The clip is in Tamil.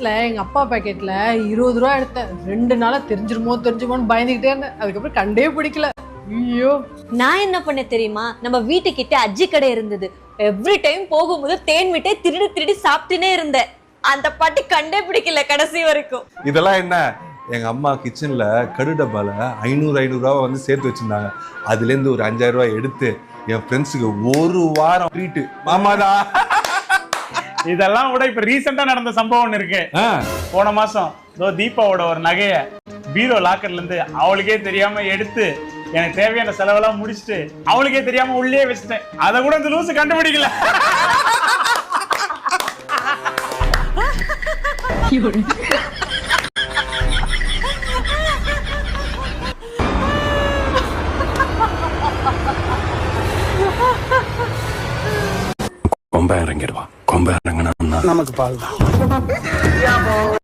நேரத்துல எங்க அப்பா பாக்கெட்ல இருபது ரூபா எடுத்தேன். ரெண்டு நாளா தெரிஞ்சிருமோ தெரிஞ்சுமோன்னு பயந்துகிட்டே இருந்தேன். அதுக்கப்புறம் கண்டே பிடிக்கல. ஐயோ. நான் என்ன பண்ணேன் தெரியுமா? நம்ம வீட்டுக்கிட்ட அஜி கடை இருந்தது. எவ்ரி டைம் போகும்போது தேன் மிட்டாய் திருடி திருடி சாப்பிட்டுனே இருந்தேன். அந்த பாட்டி கண்டே பிடிக்கல கடைசி வரைக்கும். இதெல்லாம் என்ன? எங்க அம்மா கிச்சன்ல கடு டப்பால ஐநூறு ஐநூறுரூவா வந்து சேர்த்து வச்சிருந்தாங்க. அதுலேருந்து ஒரு அஞ்சாயிரம் ரூபாய் எடுத்து என் ஃப்ரெண்ட்ஸுக்கு ஒரு வாரம் ட்ரீட்டு மாமாடா. இதெல்லாம் விட இப்ப ரீசெண்டா நடந்த சம்பவம் ஒண்ணு இருக்கு. ஆ, போன மாசம் இதோ தீபாவோட ஒரு நகைய பீரோ லாக்கர்ல இருந்து அவளுக்கே தெரியாம எடுத்து எனக்கு தேவையான செலவெல்லாம் முடிச்சுட்டு அவளுக்கே தெரியாம உள்ளே வச்சுட்டேன். அதை கூட இந்த லூசு கண்டுபிடிக்கல. கொம்ப இறங்கிடுவா. கொம்பு இறங்கினா நமக்கு பால்